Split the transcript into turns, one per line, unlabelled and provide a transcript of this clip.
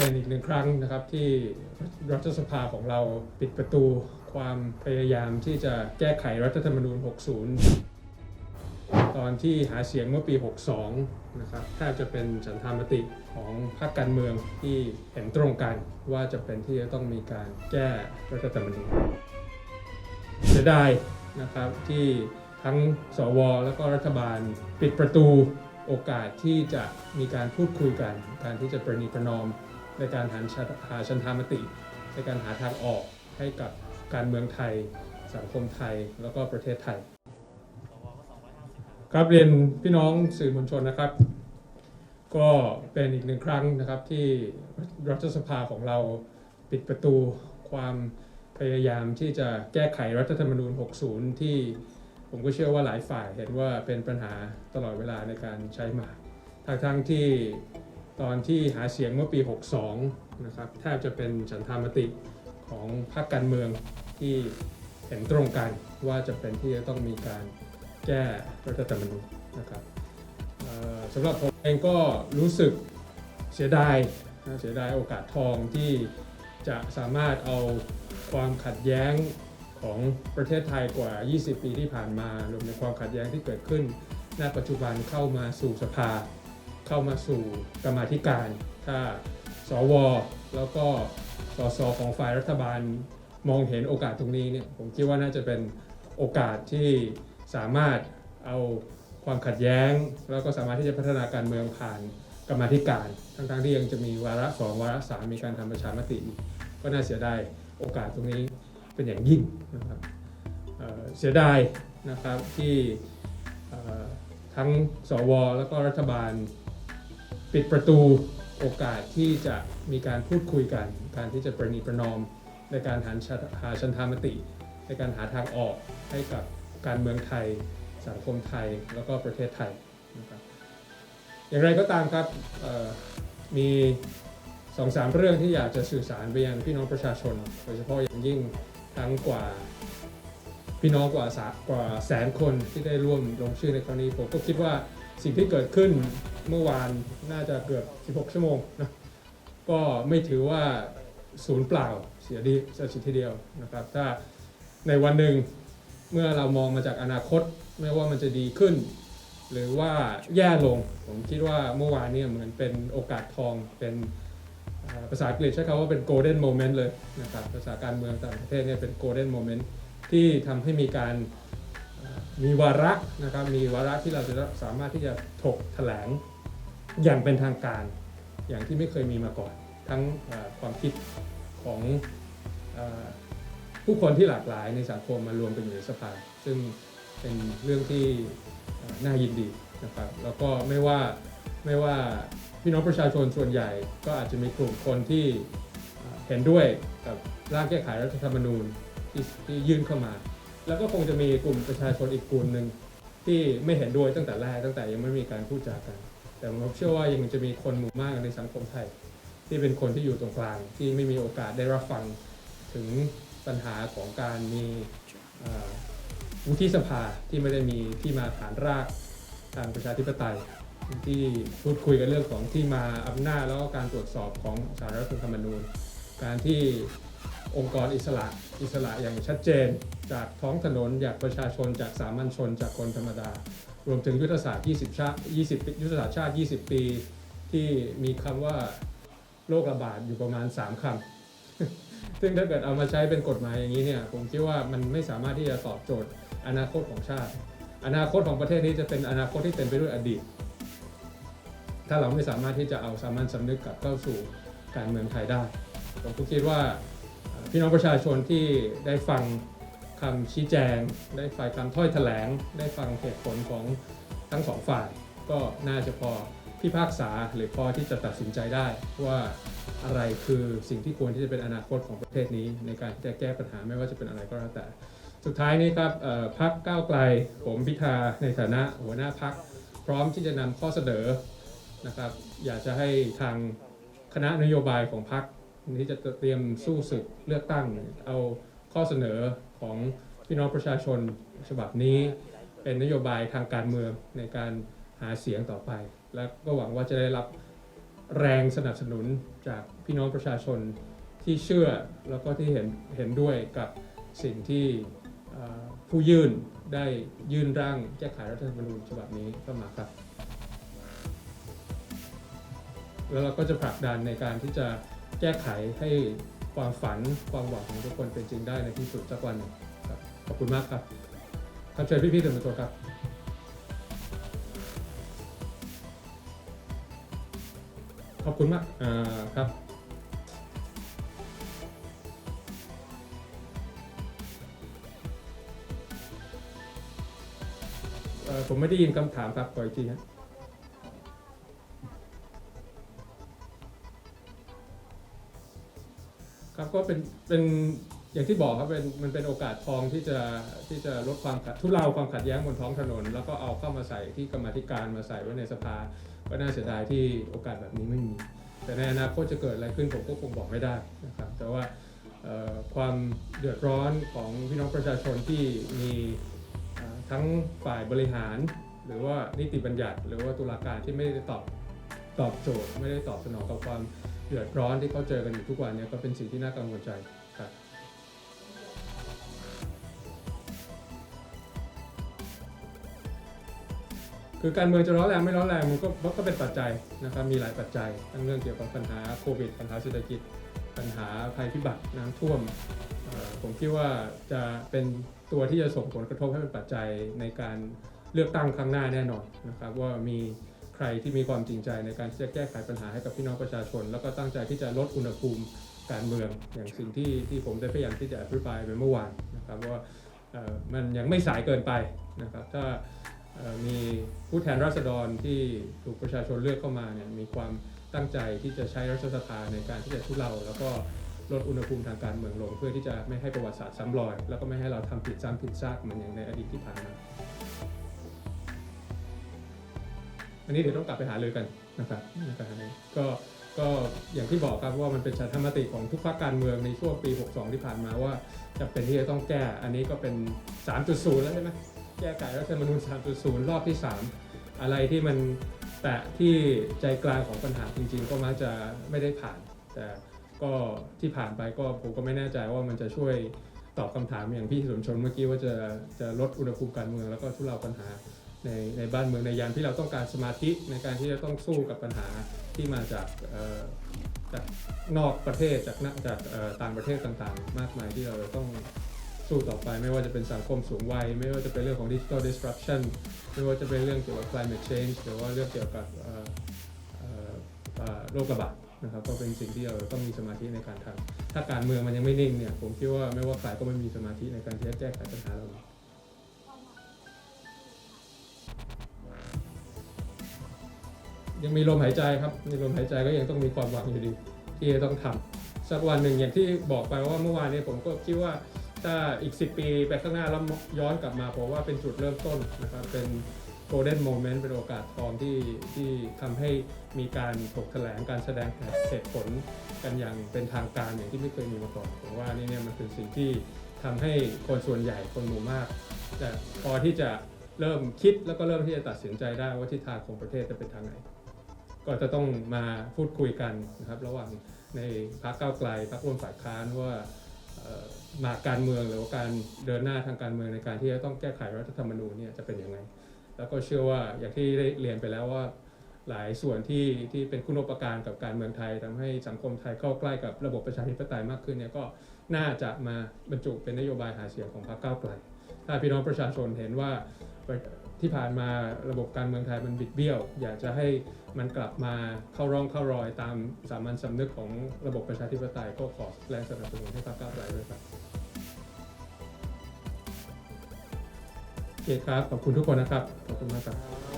เป็นอีกหนึ่งครั้งนะครับที่รัฐสภาของเราปิดประตูความพยายามที่จะแก้ไขรัฐธรรมนูญ 60 ตอนที่หาเสียงเมื่อปี 62 นะครับแทบจะเป็นฉันทามติของพรรคการเมืองที่เห็นตรงกันว่าจะเป็นที่จะต้องมีการแก้รัฐธรรมนูญเสียดายนะครับที่ทั้งสว และก็รัฐบาลปิดประตูโอกาสที่จะมีการพูดคุยกัน การที่จะประนีประนอม ในการหาชนหาชันธามติ ในการหาทางออกให้กับการเมืองไทย สังคมไทยแล้วก็ประเทศไทย ครับเรียนพี่น้องสื่อมวลชนนะครับ ก็เป็นอีกหนึ่งครั้งนะครับที่รัฐสภาของเราปิดประตูความพยายามที่จะแก้ไขรัฐธรรมนูญ 60 ที่ผมก็เชื่อว่าหลายฝ่ายเห็นว่าเป็นปัญหาตลอดเวลาในการใช้มาทั้งทั้งที่ ตอนที่หาเสียงเมื่อปี 62 นะครับแทบจะเป็นฉันทามติของพรรคการเมืองที่เห็นตรงกันว่าจะเป็นที่จะต้องมีการแก้รัฐธรรมนูญนะครับสำหรับผมเองก็รู้สึกเสียดายเสียดายโอกาสทองที่จะสามารถเอาความขัดแย้งของประเทศไทยกว่า 20 ปีที่ผ่านมารวมในความขัดแย้งที่เกิดขึ้นณปัจจุบันเข้ามาสู่สภา เข้ามาสู่กรรมาธิการ ถ้าสว แล้วก็สสของฝ่ายรัฐบาลมองเห็นโอกาสตรงนี้เนี่ยผมคิดว่าน่าจะเป็นโอกาสที่สามารถเอาความขัดแย้ง แล้วก็สามารถที่จะพัฒนาการเมืองผ่านกรรมาธิการ ทั้งๆที่ยังจะมีวาระสองวาระสามมีการทำประชามติอีก็น่าเสียดายโอกาสตรงนี้เป็นอย่างยิ่งนะครับเเสียดายนะครับที่ทั้งสว แล้วก็รัฐบาล ปิดประตูโอกาสที่จะมีการพูดคุยกัน การที่จะประนีประนอม ในการหาชหาชันธามติ ในการหาทางออกให้กับการเมืองไทย สังคมไทยแล้วก็ประเทศไทยนะครับอย่างไรก็ตามครับมีสองสามเรื่องที่อยากจะสื่อสารไปยังพี่น้องประชาชน โดยเฉพาะอย่างยิ่งทั้งกว่าพี่น้องกว่าสากว่าแสนคนที่ได้ร่วมลงชื่อในครั้งนี้ ผมก็คิดว่าสิ่งที่เกิดขึ้น เมื่อวานน่าจะเกือบ 16 ชั่วโมงนะก็ไม่ถือว่าศูนย์เปล่าเสียดีเสียทีเดียวนะครับ ถ้าในวันหนึ่งเมื่อเรามองมาจากอนาคตไม่ว่ามันจะดีขึ้น หรือว่าแย่ลง ผมคิดว่าเมื่อวานเนี่ยเหมือนเป็นโอกาสทองเป็นภาษาอังกฤษใช้คำว่าเป็น golden moment เลยนะครับภาษาการเมืองต่างประเทศเนี่ยเป็น golden moment ที่ทำให้มีการมีวาระนะครับมีวาระที่เราจะสามารถที่จะถกแถลง อย่างเป็นทางการอย่างที่ไม่เคยมีมาก่อน ทั้งความคิดของอผู้คนที่หลากหลายในสังคมมารวมกันอยู่ในสภา ซึ่งเป็นเรื่องที่น่ายินดีนะครับแล้วก็ไม่ว่าไม่ว่าพี่น้องประชาชนส่วนใหญ่ก็อาจจะมีกลุ่มคนที่เห็นด้วยกับร่างแก้ไขรัฐธรรมนูญที่ที่ยื่นเข้ามา แล้วก็คงจะมีกลุ่มประชาชนอีกกลุ่มหนึ่งที่ไม่เห็นด้วยตั้งแต่แรกตั้งแต่ยังไม่มีการพูดจากัน แต่ผมเชื่อว่ายังจะมีคนหมู่มากในสังคมไทย ที่เป็นคนที่อยู่ตรงกลาง ที่ไม่มีโอกาสได้รับฟังถึงปัญหาของการมีเอ่อวุฒิสภาที่ไม่ได้มีที่มาฐานรากทางประชาธิปไตย ที่พูดคุยกันเรื่องของที่มาอำนาจแล้วก็การตรวจสอบของสารรัฐธรรมนูญ การที่องค์กรอิสระอิสระอย่างชัดเจน จากท้องถนนจากประชาชนจากสามัญชนจากคนธรรมดา รวมถึงยุทธศาสตร์ 20 ชาติ 20 ยุทธศาสตร์ชาติ 20 ปี ที่มีคำว่าโรคระบาดอยู่ประมาณ 3 คำ ซึ่งถ้าเกิดเอามาใช้เป็นกฎหมายอย่างนี้เนี่ย ผมคิดว่ามันไม่สามารถที่จะตอบโจทย์อนาคตของชาติ อนาคตของประเทศนี้จะเป็นอนาคตที่เต็มไปด้วยอดีต ถ้าเราไม่สามารถที่จะเอาสามัญสำนึกกลับเข้าสู่การเมืองไทยได้ ผมก็คิดว่าพี่น้องประชาชนที่ได้ฟัง คำชี้แจง ได้ฟังคำถ้อยแถลง ได้ฟังเหตุผลของทั้งสองฝ่าย ก็น่าจะพอพิพากษาหรือพอที่จะตัดสินใจได้ว่าอะไรคือสิ่งที่ควรที่จะเป็นอนาคตของประเทศนี้ ในการที่จะแก้ปัญหาไม่ว่าจะเป็นอะไรก็แล้วแต่ สุดท้ายนี้ครับพักก้าวไกลผมพิธาในฐานะหัวหน้าพักพร้อมที่จะนำข้อเสนอนะครับอยากจะให้ทางคณะนโยบายของพรรคที่จะเตรียมสู้ศึกเลือกตั้งเอาข้อเสนอ ของพี่น้องประชาชนฉบับนี้ เป็นนโยบายทางการเมืองในการหาเสียงต่อไป และก็หวังว่าจะได้รับแรงสนับสนุนจากพี่น้องประชาชนที่เชื่อแล้วก็ที่เห็นเห็นด้วยกับสิ่งที่ผู้ยื่นได้ยื่นร่างแก้ไขรัฐธรรมนูญฉบับนี้เข้ามาครับ แล้วเราก็จะผลักดันในการที่จะแก้ไขให้ ความฝันความหวังของทุกคนเป็นจริงได้ในที่สุดสักวันหนึ่งครับขอบคุณมากครับครับเชิญพี่ๆสื่อมวลชนครับขอบคุณมากอ่าครับผมไม่ได้ยินคำถามครับขออีกทีครับ ก็เป็นเป็นอย่างที่บอกครับเป็นมันเป็นโอกาสทองที่จะที่จะลดความขัดทุเลาความขัดแย้งบนท้องถนน แล้วก็เอาเข้ามาใส่ที่กรรมธิการมาใส่ไว้ในสภาก็น่าเสียดายที่โอกาสแบบนี้ไม่มี แต่ในอนาคตจะเกิดอะไรขึ้นผมก็คงบอกไม่ได้นะครับแต่ว่าความเดือดร้อนของพี่น้องประชาชนที่มีทั้งฝ่ายบริหาร หรือว่านิติบัญญัติ หรือว่าตุลาการที่ไม่ได้ตอบตอบโจทย์ ไม่ได้ตอบสนองกับความ เดือดร้อนที่เขาเจอกันอยู่ทุกวันเนี้ก็เป็นสิ่งที่น่ากังวลใจครับคือการเมืองจะร้อนแรงไม่ร้อนแรงมันก็มันก็เป็นปัจจัยนะครับมีหลายปัจจัย ทั้งเรื่องเกี่ยวกับปัญหาโควิดปัญหาเศรษฐกิจ ปัญหาภัยพิบัติน้ำท่วมผมคิดว่าจะเป็นตัวที่จะส่งผลกระทบให้เป็นปัจจัยในการเลือกตั้งครั้งหน้าแน่นอนนะครับว่ามี ใครที่มีความจริงใจในการที่จะแก้ไขปัญหาให้กับพี่น้องประชาชน แล้วก็ตั้งใจที่จะลดอุณหภูมิการเมือง อย่างสิ่งที่ที่ผมได้พยายามที่จะอภิปรายไปเมื่อวานนะครับว่ามันยังไม่สายเกินไปนะครับถ้ามีผู้แทนราษฎรที่ถูกประชาชนเลือกเข้ามาเนี่ยมีความตั้งใจที่จะใช้รัฐสภาในการที่จะทุเลาแล้วก็ลดอุณหภูมิทางการเมืองลง เพื่อที่จะไม่ให้ประวัติศาสตร์ซ้ำรอย แล้วก็ไม่ให้เราทำผิดซ้ำผิดซากเหมือนอย่างในอดีตที่ผ่านมา อันนี้เดี๋ยวต้องกลับไปหาเลยกันนะครับนการหารือก็ก็อย่างที่บอกครับว่ามันเป็นฉันทมติของทุกภาคการเมืองในช่วงปี 62 ที่ผ่านมาว่าจะเป็นที่จะต้องแก้ อันนี้ก็เป็น 3.0 แล้วใช่ไหมแก้ไขรัฐธรรมนูญ 3.0 รอบที่ 3 อะไรที่มันแตะที่ใจกลางของปัญหาจริง ๆ ก็มักจะไม่ได้ผ่าน แต่ก็ที่ผ่านไปก็ผมก็ไม่แน่ใจว่ามันจะช่วยตอบคำถามอย่างพี่สมชนเมื่อกี้ว่าจะจะลดอุณหภูมิการเมืองแล้วก็ทุเลาปัญหา ในในบ้านเมืองในยามที่เราต้องการสมาธิในการที่จะต้องสู้กับปัญหาที่มาจากจากนอกประเทศจากนจากต่างประเทศต่างๆ มากมายที่เราต้องสู้ต่อไป ไม่ว่าจะเป็นสังคมสูงวัย ไม่ว่าจะเป็นเรื่องของ digital disruption ไม่ว่าจะเป็นเรื่องเกี่ยวกับ climate change หรือว่าเรื่องเกี่ยวกับโรคระบาดนะครับก็เป็นสิ่งที่เราต้องมีสมาธิในการทำถ้าการเมืองมันยังไม่นิ่งเนี่ยผมคิดว่าไม่ว่าใครก็ไม่มีสมาธิในการที่จะแก้ไขปัญหาเหล่านี้ ยังมีลมหายใจครับมีลมหายใจก็ยังต้องมีความหวังอยู่ดี ที่จะต้องทำสักวันหนึ่งอย่างที่บอกไปว่าเมื่อวานนี้ผมก็คิดว่าถ้าอีก 10 ปีไปข้างหน้าแล้วย้อนกลับมาผมว่าเป็นจุดเริ่มต้นนะครับเป็น golden moment เป็นโอกาสทองที่ที่ทำให้มีการถกแถลงการแสดงเหตุผลกันอย่างเป็นทางการอย่างที่ไม่เคยมีมาก่อนผมว่านี่เนี่ยมันเป็นสิ่งที่ทำให้คนส่วนใหญ่คนหมู่มากจะพอที่จะเริ่มคิดแล้วก็เริ่มที่จะตัดสินใจได้ว่าทิศทางของประเทศจะเป็นทางไหน ก็จะต้องมาพูดคุยกันนะครับระหว่างในพรรคก้าวไกลพรรคร่วมฝ่ายค้านว่ามาการเมืองหรือว่าการเดินหน้าทางการเมืองในการที่จะต้องแก้ไขรัฐธรรมนูญเนี่ยจะเป็นยังไง แล้วก็เชื่อว่าอย่างที่ได้เรียนไปแล้วว่าหลายส่วนที่ที่เป็นคุณูปการกับการเมืองไทยทำให้สังคมไทยเข้าใกล้กับระบบประชาธิปไตยมากขึ้นเนี่ยก็น่าจะมาบรรจุเป็นนโยบายหาเสียงของพรรคก้าวไกล ถ้าพี่น้องประชาชนเห็นว่า ที่ผ่านมาระบบการเมืองไทยมันบิดเบี้ยว อยากจะให้มันกลับมาเข้าร่องเข้ารอยตามสามัญสำนึกของระบบประชาธิปไตยก็ขอแรงสนับสนุนให้พรรคก้าวไกลด้วยครับโอเคครับขอบคุณทุกคนนะครับขอบคุณมากครับ